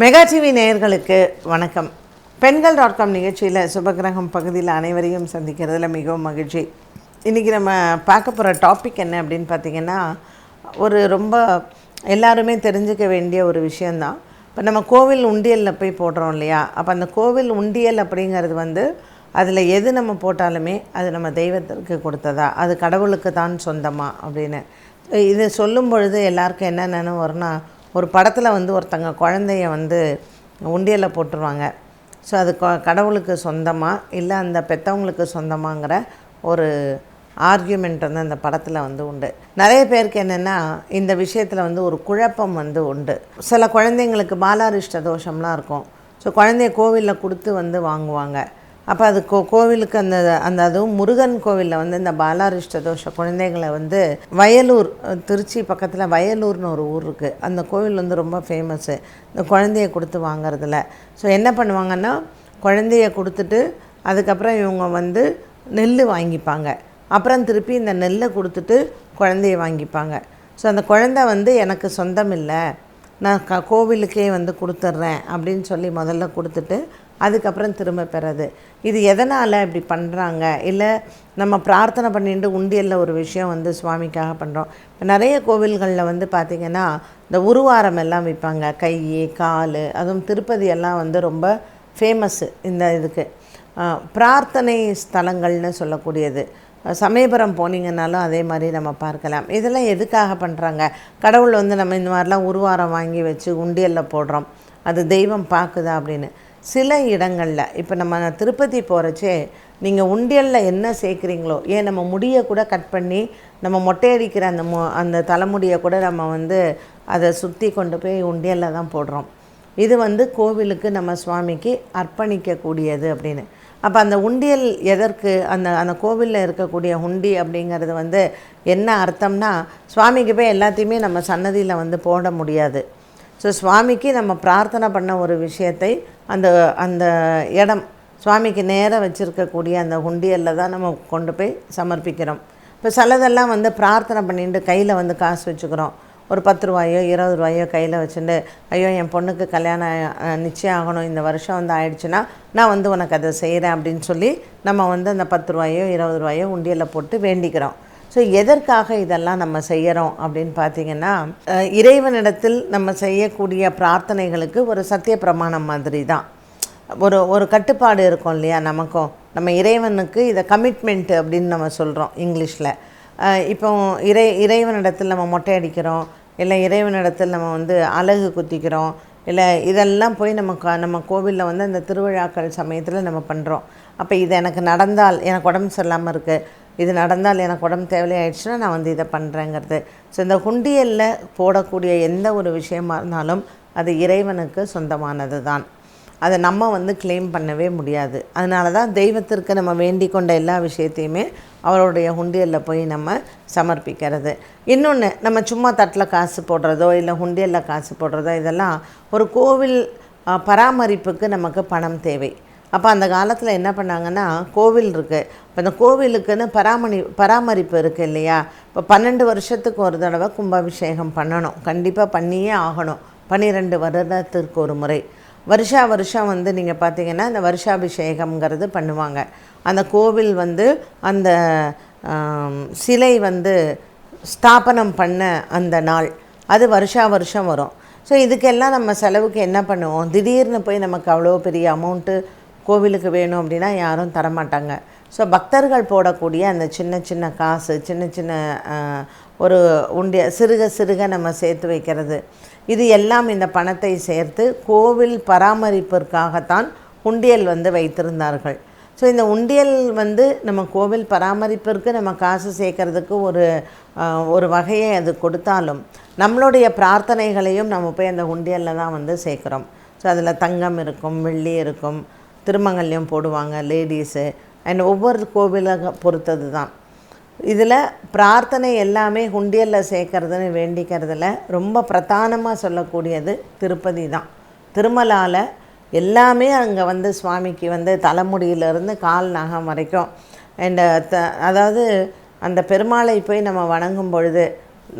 Mega TV நேயர்களுக்கு வணக்கம். பெண்கள் டாட் காம் நிகழ்ச்சியில் சுபகிரகம் பகுதியில் அனைவரையும் சந்திக்கிறதுல மிகவும் மகிழ்ச்சி. இன்றைக்கி நம்ம பார்க்க போகிற டாபிக் என்ன அப்படின்னு பார்த்தீங்கன்னா ஒரு ரொம்ப எல்லாருமே தெரிஞ்சுக்க வேண்டிய ஒரு விஷயந்தான் இப்போ நம்ம கோவில் உண்டியலில் போய் போடுறோம் இல்லையா? அப்போ அந்த கோவில் உண்டியல் அப்படிங்கிறது வந்து அதில் எது நம்ம போட்டாலுமே அது நம்ம தெய்வத்திற்கு கொடுத்ததா? அது கடவுளுக்கு தான் சொந்தமா அப்படின்னு. இது சொல்லும் பொழுது எல்லாருக்கும் என்னென்னு வரும்னா ஒரு படத்தில் வந்து ஒருத்தங்க குழந்தைய வந்து உண்டியலில் போட்டுருவாங்க. ஸோ அது கடவுளுக்கு சொந்தமாக இல்லை அந்த பெற்றவங்களுக்கு சொந்தமாங்கிற ஒரு ஆர்கியூமெண்ட் வந்து அந்த படத்தில் வந்து உண்டு. நிறைய பேருக்கு என்னென்னா இந்த விஷயத்தில் வந்து ஒரு குழப்பம் வந்து உண்டு. சில குழந்தைங்களுக்கு பாலாரிஷ்ட தோஷம்லாம் இருக்கும். ஸோ குழந்தைய கோவிலில் கொடுத்து வந்து வாங்குவாங்க. அப்போ அது கோ கோவிலுக்கு அந்த அந்த அதுவும் முருகன் கோவிலில் வந்து இந்த பாலாரிஷ்ட தோஷ குழந்தைகளை வந்து வயலூர் திருச்சி பக்கத்தில் வயலூர்னு ஒரு ஊர் இருக்குது அந்த கோவில் வந்து ரொம்ப ஃபேமஸ்ஸு இந்த குழந்தைய கொடுத்து வாங்குறதுல. ஸோ என்ன பண்ணுவாங்கன்னா குழந்தைய கொடுத்துட்டு அதுக்கப்புறம் இவங்க வந்து நெல் வாங்கிப்பாங்க. அப்புறம் திருப்பி இந்த நெல்லை கொடுத்துட்டு குழந்தைய வாங்கிப்பாங்க. ஸோ அந்த குழந்தை வந்து எனக்கு சொந்தம் இல்லை. நான் க கோவிலுக்கே வந்து கொடுத்துட்றேன் அப்படின்னு சொல்லி முதல்ல கொடுத்துட்டு அதுக்கப்புறம் திரும்ப பெறது. இது எதனால் இப்படி பண்ணுறாங்க இல்லை நம்ம பிரார்த்தனை பண்ணிட்டு உண்டியலில் ஒரு விஷயம் வந்து சுவாமிக்காக பண்ணுறோம் இப்போ நிறைய கோவில்களில் வந்து பார்த்திங்கன்னா இந்த உருவாரம் எல்லாம் விற்பாங்க கை கால் அதுவும் திருப்பதி எல்லாம் வந்து ரொம்ப ஃபேமஸ்ஸு இந்த இதுக்கு. பிரார்த்தனை ஸ்தலங்கள்னு சொல்லக்கூடியது. சமயபுரம் போனீங்கன்னாலும் அதே மாதிரி நம்ம பார்க்கலாம். இதெல்லாம் எதுக்காக பண்ணுறாங்க கடவுள் வந்து நம்ம இந்த மாதிரிலாம் உருவாரம் வாங்கி வச்சு உண்டியலில் போடுறோம். அது தெய்வம் பார்க்குதா அப்படின்னு. சில இடங்களில் இப்போ நம்ம திருப்பதி போகிறச்சே நீங்கள் உண்டியலில் என்ன சேர்க்குறீங்களோ ஏன் நம்ம முடியை கூட கட் பண்ணி நம்ம மொட்டையடிக்கிற அந்த மொ அந்த தலைமுடியை கூட நம்ம வந்து அதை சுற்றி கொண்டு போய் உண்டியலில் தான் போடுறோம். இது வந்து கோவிலுக்கு நம்ம சுவாமிக்கு அர்ப்பணிக்கக்கூடியது அப்படின்னு. அப்போ அந்த உண்டியல் எதற்கு அந்த அந்த கோவிலில் இருக்கக்கூடிய உண்டி அப்படிங்கிறது வந்து என்ன அர்த்தம்னா சுவாமிக்கு போய் எல்லாத்தையுமே நம்ம சன்னதியில் வந்து போட முடியாது. ஸோ சுவாமிக்கு நம்ம பிரார்த்தனை பண்ண ஒரு விஷயத்தை அந்த அந்த இடம் சுவாமிக்கு நேராக வச்சுருக்கக்கூடிய அந்த உண்டியலில் தான் நம்ம கொண்டு போய் சமர்ப்பிக்கிறோம். இப்போ சிலதெல்லாம் வந்து பிரார்த்தனை பண்ணிட்டு கையில் வந்து காசு வச்சுக்கிறோம். ஒரு பத்து ரூபாயோ இருபது ரூபாயோ கையில் வச்சுட்டு ஐயோ என் பொண்ணுக்கு கல்யாணம் நிச்சயம் ஆகணும் இந்த வருஷம் வந்து ஆயிடுச்சுன்னா நான் வந்து உனக்கு அதை செய்கிறேன் அப்படின்னு சொல்லி நம்ம வந்து அந்த பத்து ரூபாயோ இருபது ரூபாயோ உண்டியலில் போட்டு வேண்டிக்கிறோம். ஸோ எதற்காக இதெல்லாம் நம்ம செய்கிறோம் அப்படின்னு பார்த்தீங்கன்னா இறைவனிடத்தில் நம்ம செய்யக்கூடிய பிரார்த்தனைகளுக்கு ஒரு சத்திய பிரமாணம் மாதிரி தான் ஒரு ஒரு கட்டுப்பாடு இருக்கும் இல்லையா? நமக்கும் நம்ம இறைவனுக்கு இதை கமிட்மெண்ட் அப்படின்னு நம்ம சொல்கிறோம் இங்கிலீஷில். இப்போ இறை இறைவனிடத்தில் நம்ம மொட்டை அடிக்கிறோம் இல்லை இறைவனிடத்தில் நம்ம வந்து அழகு குத்திக்கிறோம் இல்லை இதெல்லாம் போய் நம்ம க நம்ம கோவிலில் வந்து அந்த திருவிழாக்கள் சமயத்தில் நம்ம பண்ணுறோம் அப்போ இது எனக்கு நடந்தால் எனக்கு உடம்பு சரியில்லாமல் இருக்குது இது நடந்தால் எனக்கு உடம்பு தேவையாயிடுச்சுன்னா நான் வந்து இதை பண்ணுறேங்கிறது ஸோ இந்த குண்டியலில் போடக்கூடிய எந்த ஒரு விஷயமா இருந்தாலும் அது இறைவனுக்கு சொந்தமானது தான் அதை நம்ம வந்து க்ளைம் பண்ணவே முடியாது. அதனால தான் தெய்வத்திற்கு நம்ம வேண்டிக் கொண்ட எல்லா விஷயத்தையுமே அவருடைய ஹுண்டியலில் போய் நம்ம சமர்ப்பிக்கிறது. இன்னொன்று நம்ம சும்மா தட்டில் காசு போடுறதோ இல்லை ஹுண்டியலில் காசு போடுறதோ இதெல்லாம் ஒரு கோவில் பராமரிப்புக்கு நமக்கு பணம் தேவை. அப்போ அந்த காலத்தில் என்ன பண்ணாங்கன்னா கோவில் இருக்குது இப்போ அந்த கோவிலுக்குன்னு பராமரி பராமரிப்பு இருக்குது இல்லையா? இப்போ பன்னெண்டு வருஷத்துக்கு ஒரு தடவை கும்பாபிஷேகம் பண்ணணும். கண்டிப்பாக பண்ணியே ஆகணும். பன்னிரெண்டு வருடத்திற்கு ஒரு முறை. வருஷா வருஷம் வந்து நீங்கள் பார்த்தீங்கன்னா இந்த வருஷாபிஷேகம்ங்கிறது பண்ணுவாங்க. அந்த கோவில் வந்து அந்த சிலை வந்து ஸ்தாபனம் பண்ண அந்த நாள். அது வருஷா வருஷம் வரும். ஸோ இதுக்கெல்லாம் நம்ம செலவுக்கு என்ன பண்ணுவோம்? திடீர்னு போய் நமக்கு அவ்வளோ பெரிய அமௌண்ட்டு கோவிலுக்கு வேணும் அப்படின்னா யாரும் தரமாட்டாங்க. ஸோ பக்தர்கள் போடக்கூடிய அந்த சின்ன சின்ன காசு சின்ன சின்ன ஒரு உண்டிய சிறுக சிறுக நம்ம சேர்த்து வைக்கிறது. இது எல்லாம் இந்த பணத்தை சேர்த்து கோவில் பராமரிப்பிற்காகத்தான் உண்டியல் வந்து வைத்திருந்தார்கள். ஸோ இந்த உண்டியல் வந்து நம்ம கோவில் பராமரிப்பிற்கு நம்ம காசு சேர்க்கறதுக்கு ஒரு ஒரு வகையை அது கொடுத்தாலும் நம்மளுடைய பிரார்த்தனைகளையும் நம்ம போய் அந்த உண்டியலில் தான் வந்து சேர்க்குறோம். ஸோ அதில் தங்கம் இருக்கும் வெள்ளி இருக்கும் திருமங்கல்யம் போடுவாங்க லேடிஸு அண்ட் ஒவ்வொரு கோவிலை பொறுத்தது தான். இதில் பிரார்த்தனை எல்லாமே உண்டியலில் சேர்க்கறதுன்னு வேண்டிக்கிறதுல ரொம்ப பிரதானமாக சொல்லக்கூடியது திருப்பதி தான். திருமலாவில் எல்லாமே அங்கே வந்து சுவாமிக்கு வந்து தலைமுடியிலிருந்து கால் நகம் வரைக்கும். அண்ட் த அதாவது அந்த பெருமாளை போய் நம்ம வணங்கும் பொழுது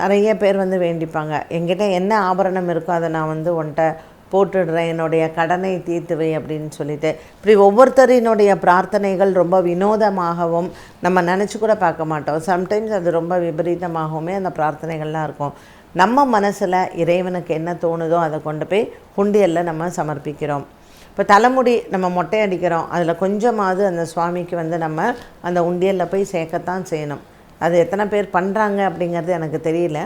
நிறைய பேர் வந்து வேண்டிப்பாங்க. என்கிட்ட என்ன ஆபரணம் இருக்கோ அதை நான் வந்து உன்ட்ட போட்டுடுறேன் என்னுடைய கடனை தீர்த்துவை அப்படின்னு சொல்லிட்டு. இப்படி ஒவ்வொருத்தரினுடைய பிரார்த்தனைகள் ரொம்ப வினோதமாகவும் நம்ம நினச்சி கூட பார்க்க மாட்டோம். சம்டைம்ஸ் அது ரொம்ப விபரீதமாகவுமே அந்த பிரார்த்தனைகள்லாம் இருக்கும். நம்ம மனசில் இறைவனுக்கு என்ன தோணுதோ அதை கொண்டு போய் குண்டியலில் நம்ம சமர்ப்பிக்கிறோம். இப்போ தலைமுடி நம்ம மொட்டை அடிக்கிறோம் அதில் கொஞ்சமாவது அந்த சுவாமிக்கு வந்து நம்ம அந்த உண்டியலில் போய் சேர்க்கத்தான் செய்யணும். அது எத்தனை பேர் பண்ணுறாங்க அப்படிங்கிறது எனக்கு தெரியல.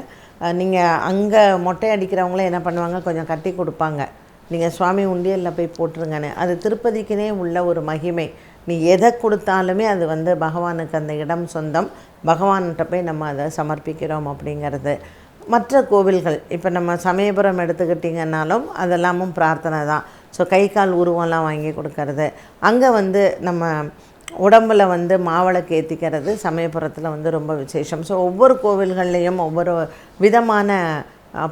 நீங்கள் அங்கே மொட்டை அடிக்கிறவங்களே என்ன பண்ணுவாங்க? கொஞ்சம் கட்டி கொடுப்பாங்க. நீங்கள் சுவாமி உண்டியலில் போய் போட்டுருங்கன்னு. அது திருப்பதிக்குனே உள்ள ஒரு மகிமை. நீ எதை கொடுத்தாலுமே அது வந்து பகவானுக்கு அந்த இடம் சொந்தம். பகவான்கிட்ட போய் நம்ம அதை சமர்ப்பிக்கிறோம் அப்படிங்கிறது. மற்ற கோவில்கள் இப்போ நம்ம சமயபுரம் எடுத்துக்கிட்டிங்கன்னாலும் அதெல்லாமும் பிரார்த்தனை தான். ஸோ கை கால் உருவம்லாம் வாங்கி கொடுக்கறது. அங்கே வந்து நம்ம உடம்பில் வந்து மாவளக்கு ஏற்றிக்கிறது சமயபுரத்தில் வந்து ரொம்ப விசேஷம். ஸோ ஒவ்வொரு கோவில்கள்லேயும் ஒவ்வொரு விதமான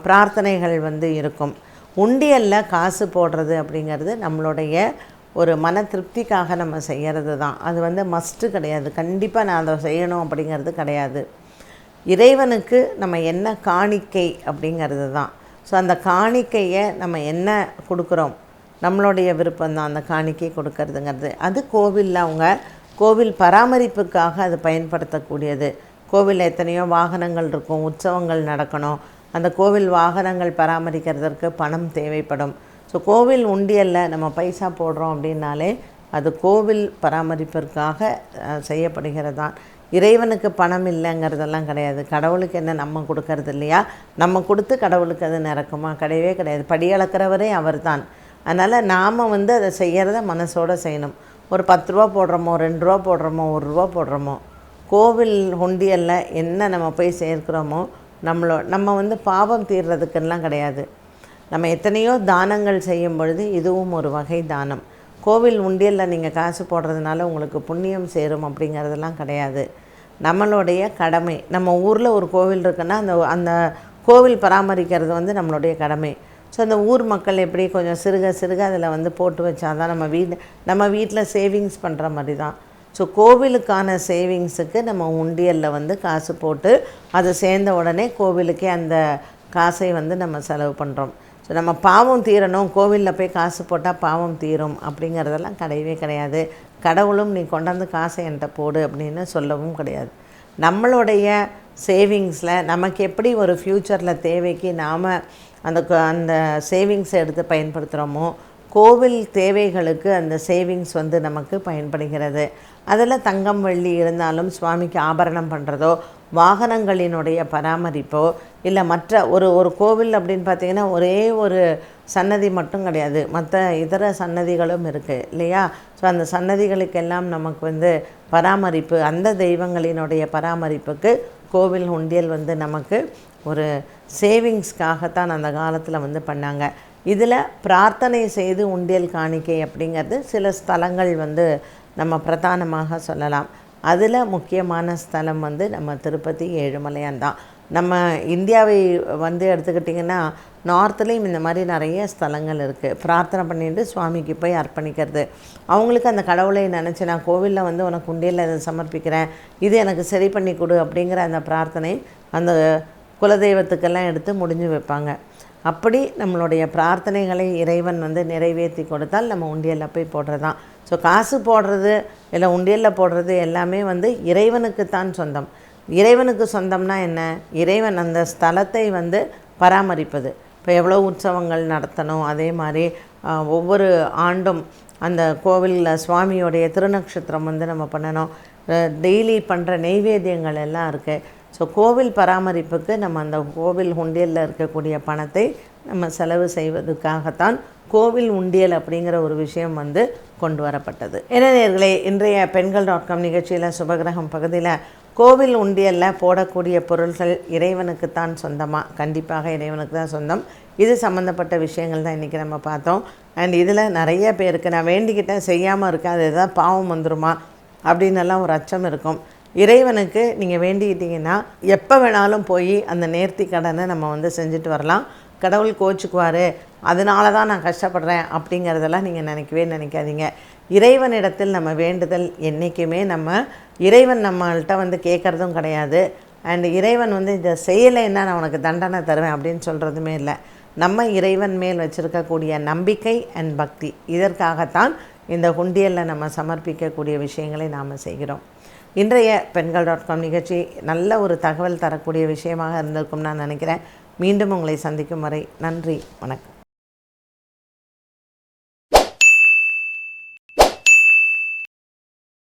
பிரார்த்தனைகள் வந்து இருக்கும். உண்டியலில் காசு போடுறது அப்படிங்கிறது நம்மளுடைய ஒரு மன திருப்திக்காக நம்ம செய்கிறது தான். அது வந்து மஸ்ட்டு கிடையாது. கண்டிப்பாக நான் அதை செய்யணும் அப்படிங்கிறது கிடையாது. இறைவனுக்கு நம்ம என்ன காணிக்கை அப்படிங்கிறது தான். ஸோ அந்த காணிக்கையை நம்ம என்ன கொடுக்குறோம்? நம்மளுடைய விருப்பம் தான் அந்த காணிக்கை கொடுக்கறதுங்கிறது. அது கோவிலில் அவங்க கோவில் பராமரிப்புக்காக அது பயன்படுத்தக்கூடியது. கோவிலில் எத்தனையோ வாகனங்கள் இருக்கும் உற்சவங்கள் நடக்கணும். அந்த கோவில் வாகனங்கள் பராமரிக்கிறதற்கு பணம் தேவைப்படும். ஸோ கோவில் உண்டியலில் நம்ம பைசா போடுறோம் அப்படின்னாலே அது கோவில் பராமரிப்பிற்காக செய்யப்படுகிறதான் இறைவனுக்கு பணம் இல்லைங்கிறதெல்லாம் கிடையாது. கடவுளுக்கு என்ன நம்ம கொடுக்கறது இல்லையா? நம்ம கொடுத்து கடவுளுக்கு அது நிறக்குமா கிடையவே கிடையாது. படி அளக்கிறவரே அவர்தான். அதனால் நாம் வந்து அதை செய்கிறத மனசோட செய்யணும். ஒரு பத்து ரூபா போடுறோமோ ரெண்டு ரூபா போடுறோமோ ஒரு ரூபா போடுறோமோ கோவில் உண்டியலில் என்ன நம்ம போய் சேர்க்கிறோமோ நம்மளோ நம்ம வந்து பாவம் தீர்றதுக்கெல்லாம் கிடையாது. நம்ம எத்தனையோ தானங்கள் செய்யும் பொழுது இதுவும் ஒரு வகை தானம். கோவில் உண்டியலில் நீங்கள் காசு போடுறதுனால உங்களுக்கு புண்ணியம் சேரும் அப்படிங்கிறதெல்லாம் கிடையாது. நம்மளுடைய கடமை. நம்ம ஊரில் ஒரு கோவில் இருக்குன்னா அந்த அந்த கோவில் பராமரிக்கிறது வந்து நம்மளுடைய கடமை. ஸோ அந்த ஊர் மக்கள் எப்படி கொஞ்சம் சிறுக சிறுக அதில் வந்து போட்டு வச்சாதான் நம்ம வீடு நம்ம வீட்டில் சேவிங்ஸ் பண்ணுற மாதிரி தான். ஸோ கோவிலுக்கான சேவிங்ஸுக்கு நம்ம உண்டியலில் வந்து காசு போட்டு அது சேர்ந்த உடனே கோவிலுக்கே அந்த காசை வந்து நம்ம செலவு பண்ணுறோம். ஸோ நம்ம பாவம் தீரணும் கோவிலில் போய் காசு போட்டால் பாவம் தீரும் அப்படிங்கிறதெல்லாம் கிடையவே கிடையாது. கடவுளும் நீ கொண்டாந்து காசை என்கிட்ட போடு அப்படின்னு சொல்லவும் கிடையாது. நம்மளுடைய சேவிங்ஸில் நமக்கு எப்படி ஒரு ஃப்யூச்சரில் தேவைக்கு நாம் அந்த க- அந்த சேவிங்ஸை எடுத்து பயன்படுத்துகிறோமோ கோவில் தேவைகளுக்கு அந்த சேவிங்ஸ் வந்து நமக்கு பயன்படுகிறது. அதில் தங்கம் வெள்ளி இருந்தாலும் சுவாமிக்கு ஆபரணம் பண்ணுறதோ வாகனங்களினுடைய பராமரிப்போ இல்லை மற்ற ஒரு ஒரு கோவில் அப்படின்னு பார்த்தீங்கன்னா ஒரே ஒரு சன்னதி மட்டும் கிடையாது. மற்ற இதர சன்னதிகளும் இருக்குது இல்லையா? ஸோ அந்த சன்னதிகளுக்கெல்லாம் நமக்கு வந்து பராமரிப்பு அந்த தெய்வங்களினுடைய பராமரிப்புக்கு கோவில் உண்டியல் வந்து நமக்கு ஒரு சேவிங்ஸ்க்காகத்தான் அந்த காலத்தில் வந்து பண்ணாங்க. இதில் பிரார்த்தனை செய்து உண்டியல் காணிக்கை அப்படிங்கிறது சில ஸ்தலங்கள் வந்து நம்ம பிரதானமாக சொல்லலாம். அதில் முக்கியமான ஸ்தலம் வந்து நம்ம திருப்பதி ஏழுமலையான் தான். நம்ம இந்தியாவை வந்து எடுத்துக்கிட்டிங்கன்னா நார்த்லேயும் இந்த மாதிரி நிறைய ஸ்தலங்கள் இருக்குது பிரார்த்தனை பண்ணிட்டு சுவாமிக்கு போய் அர்ப்பணிக்கிறது. அவங்களுக்கு அந்த கடவுளை நினச்சி நான் கோவிலில் வந்து உனக்கு உண்டியலில் இதை சமர்ப்பிக்கிறேன். இது எனக்கு சரி பண்ணி கொடு அப்படிங்கிற அந்த பிரார்த்தனை அந்த குலதெய்வத்துக்கெல்லாம் எடுத்து முடிஞ்சு வைப்பாங்க. அப்படி நம்மளுடைய பிரார்த்தனைகளை இறைவன் வந்து நிறைவேற்றி கொடுத்தால் நம்ம உண்டியலில் போய் போடுறது தான் ஸோ காசு போடுறது இல்லை உண்டியலில் போடுறது எல்லாமே வந்து இறைவனுக்குத்தான் சொந்தம். இறைவனுக்கு சொந்தம்னா என்ன? இறைவன் அந்த ஸ்தலத்தை வந்து பராமரிப்பது. இப்போ எவ்வளோ உற்சவங்கள் நடத்தணும்? அதே மாதிரி ஒவ்வொரு ஆண்டும் அந்த கோவிலில் சுவாமியோடைய திருநக்ஷத்திரம் வந்து நம்ம பண்ணணும். டெய்லி பண்ணுற நெய்வேத்தியங்கள் எல்லாம் இருக்குது ஸோ கோவில் பராமரிப்புக்கு நம்ம அந்த கோவில் உண்டியலில் இருக்கக்கூடிய பணத்தை நம்ம செலவு செய்வதற்காகத்தான் கோவில் உண்டியல் அப்படிங்கிற ஒரு விஷயம் வந்து கொண்டு வரப்பட்டது. இளைஞர்களே இன்றைய பெண்கள் டாட் காம் நிகழ்ச்சியில் சுபகிரகம் பகுதியில் கோவில் உண்டியலில் போடக்கூடிய பொருள்கள் இறைவனுக்குத்தான் சொந்தமாக கண்டிப்பாக இறைவனுக்கு தான் சொந்தம். இது சம்மந்தப்பட்ட விஷயங்கள் தான் இன்றைக்கி நம்ம பார்த்தோம். அண்ட் இதில் நிறைய பேருக்கு நான் வேண்டிக்கிட்டேன் செய்யாமல் இருக்கேன் அது எதாவது பாவம் வந்துருமா? அப்படின்னு எல்லாம் ஒரு அச்சம் இருக்கும். இறைவனுக்கு நீங்கள் வேண்டிக்கிட்டீங்கன்னா எப்போ வேணாலும் போய் அந்த நேர்த்தி கடனை நம்ம வந்து செஞ்சுட்டு வரலாம். கடவுள் கோச்சுக்குவார். அதனால தான் நான் கஷ்டப்படுறேன் அப்படிங்கிறதெல்லாம் நீங்கள் நினைக்கவே நினைக்காதீங்க. இறைவனிடத்தில் நம்ம வேண்டுதல் என்றைக்குமே நம்ம இறைவன் நம்மள்கிட்ட வந்து கேட்குறதும் கிடையாது. அண்ட் இறைவன் வந்து இதை செய்யலைன்னா நான் உனக்கு தண்டனை தருவேன் அப்படின்னு சொல்கிறதுமே இல்லை. நம்ம இறைவன் மேல் வச்சுருக்கக்கூடிய நம்பிக்கை அண்ட் பக்தி. இதற்காகத்தான் இந்த குண்டியலில் நம்ம சமர்ப்பிக்கக்கூடிய விஷயங்களை நாம் செய்கிறோம். இன்றைய பெண்கள் டாட் காம் நிகழ்ச்சி நல்ல ஒரு தகவல் தரக்கூடிய விஷயமாக இருந்திருக்கும் நான் நினைக்கிறேன். மீண்டும் உங்களை சந்திக்கும் வரை நன்றி வணக்கம்.